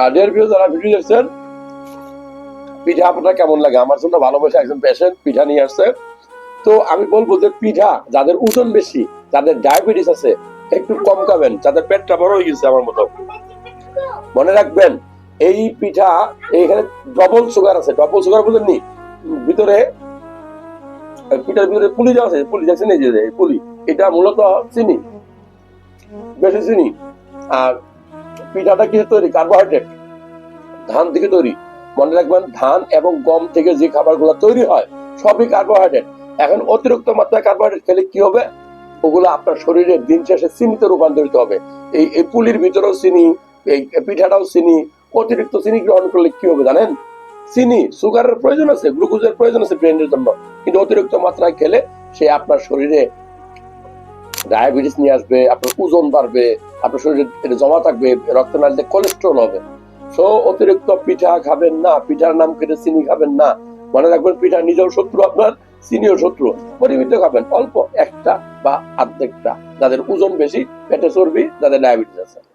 আর dear view যারা video দেখছেন, পিঠা আপনার কেমন লাগে? আমার জন্য ভালোবাসা একজন পেশেন্ট পিঠা নিয়ে আসছে। তো আমি বলব যে পিঠা যাদের ওজন বেশি, যাদের ডায়াবেটিস আছে, একটু কম খাবেন, যাদের পেটটা বড় হয়ে গেছে আমার মতো। মনে রাখবেন, এই পিঠা, এইখানে ডবল সুগার আছে। ডবল সুগার বুঝেননি? ভিতরে পিঠার ভিতরে পুলি দেওয়া আছে, পুলি দেখছেন এই পুলি। এটা মূলত চিনি, বেশি চিনি। আর পিঠাটা কি তৈরি কার্বোহাইড্রেট ধান থেকে তৈরি। মনে রাখবেন, ধান এবং গম থেকে যে খাবারগুলো তৈরি হয়, সবই কার্বোহাইড্রেট এখন অতিরিক্ত মাত্রায় কার্বোহাইড্রেট খেলে কি হবে? ওগুলো আপনার শরীরে দিন শেষে চিনিতে রূপান্তরিত হবে। এই পুলির ভিতরেও চিনি, এই পিঠাটাও চিনি, অতিরিক্ত চিনি গ্রহণ করলে কি হবে জানেন? চিনি সুগারের প্রয়োজন আছে গ্লুকোজের প্রয়োজন আছে ব্রেনের জন্য। কিন্তু অতিরিক্ত মাত্রায় খেলে সে আপনার শরীরে ডায়াবেটিস নিয়ে আসবে, আপনার ওজন বাড়বে, আপনার শরীরে এটা জমা থাকবে রক্তনালীতে কোলেস্ট্রল হবে। সো অতিরিক্ত পিঠা খাবেন না, পিঠার নাম কেটে চিনি খাবেন না। মনে রাখবেন, পিঠা নিজেও শত্রু, আপনার চিনিও শত্রু। পরিমিত খাবেন, অল্প একটা বা আর্ধেকটা। যাদের ওজন বেশি, পেটে চর্বি, যাদের ডায়াবেটিস আছে।